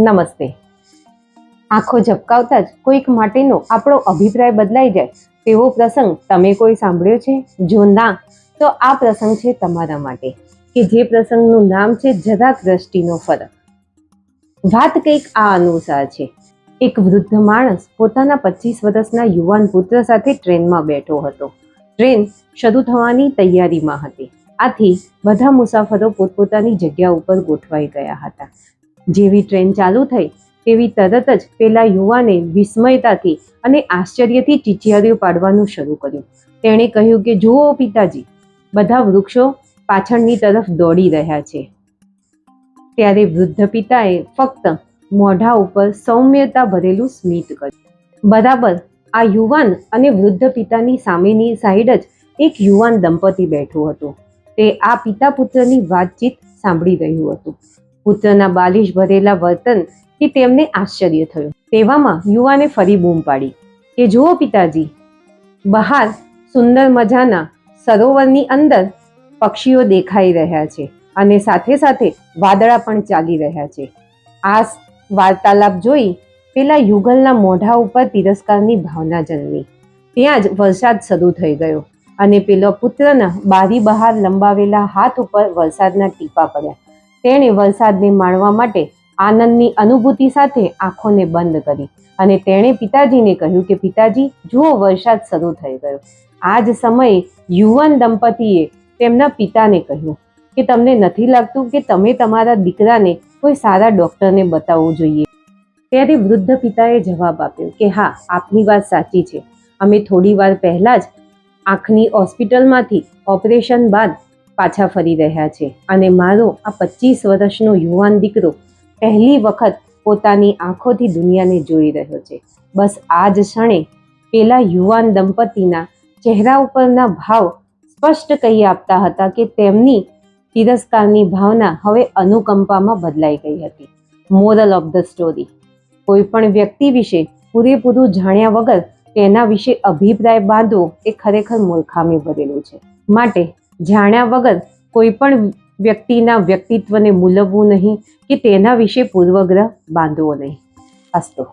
નમસ્તે. આંખો ઝબકાવતા જ કોઈક માટેનો આપણો અભિપ્રાય બદલાઈ જાય તેવો પ્રસંગ તમે કોઈ સાંભળ્યો છે? જો ના, તો આ પ્રસંગ છે તમારા માટે, કે જે પ્રસંગનું નામ છે જરાક દ્રષ્ટિનો ફરક. વાત કંઈક આ અનુસાર છે. એક વૃદ્ધ માણસ પોતાના પચીસ વર્ષના યુવાન પુત્ર સાથે ટ્રેનમાં બેઠો હતો. ટ્રેન શરૂ થવાની તૈયારીમાં હતી. આથી બધા મુસાફરો પોતપોતાની જગ્યા ઉપર ગોઠવાઈ ગયા હતા. જેવી ટ્રેન ચાલુ થઈ, તેવી તરત જ પેલા યુવાને વિસ્મયતાથી અને આશ્ચર્યથી ચીચિયારીઓ પાડવાનું શરૂ કર્યું. તેણે કહ્યું કે, જુઓ પિતાજી, બધા વૃક્ષો પાછળની તરફ દોડી રહ્યા છે. ત્યારે વૃદ્ધ પિતાએ ફક્ત મોઢા ઉપર સૌમ્યતા ભરેલું સ્મિત કર્યું. બરાબર, આ યુવાન અને વૃદ્ધ પિતાની સામેની સાઈડ જ એક યુવાન દંપતી બેઠું હતું. તે આ પિતા પુત્રની વાતચીત સાંભળી રહ્યું હતું. પુત્રના બાલિશ ભરેલા વર્તનથી તેમને આશ્ચર્ય થયું. તેવામાં યુવાને ફરી બૂમ પાડી કે, જુઓ પિતાજી, બહાર સુંદર મજાના સરોવરની અંદર પક્ષીઓ દેખાઈ રહ્યા છે અને સાથે સાથે વાદળા પણ ચાલી રહ્યા છે. આ વાર્તાલાપ જોઈ પેલા યુગલના મોઢા ઉપર તિરસ્કારની ભાવના જન્મી. ત્યાં જ વરસાદ શરૂ થઈ ગયો અને પેલો પુત્રના બારી બહાર લંબાવેલા હાથ ઉપર વરસાદના ટીપા પડ્યા. તેણે વરસાદને માણવા માટે આનંદની અનુભૂતિ સાથે આંખોને બંધ કરી અને તેણે પિતાજીને કહ્યું કે, પિતાજી, જુઓ, વરસાદ શરૂ થઈ ગયો. આ જ સમયે યુવાન દંપતીએ તેમના પિતાને કહ્યું કે, તમને નથી લાગતું કે તમે તમારા દીકરાને કોઈ સારા ડોક્ટરને બતાવવું જોઈએ? ત્યારે વૃદ્ધ પિતાએ જવાબ આપ્યો કે, હા, આપની વાત સાચી છે. અમે થોડી વાર પહેલા જ આંખની હોસ્પિટલમાંથી ઓપરેશન બાદ પાછા ફરી રહ્યા છે. અને મારો આ પચીસ વર્ષનો યુવાન દીકરો પહેલી વખત પોતાની આંખોથી દુનિયાને જોઈ રહ્યો છે. બસ આ જ ક્ષણે પેલા યુવાન દંપતીના ચહેરા ઉપરના ભાવ સ્પષ્ટ કહી આપતા હતા કે તેમની તિરસ્કારની ભાવના હવે અનુકંપામાં બદલાઈ ગઈ હતી. Moral of the story. કોઈ પણ વ્યક્તિ વિશે પૂરેપૂરું જાણ્યા વગર તેના વિશે અભિપ્રાય બાંધવો એ ખરેખર મૂર્ખામી ભરેલું છે. માટે જાણ્યા વગર કોઈ પણ વ્યક્તિના વ્યક્તિત્વને મૂલવવું નહીં કે તેના વિશે પૂર્વગ્રહ બાંધવો નહીં. અસ્તો.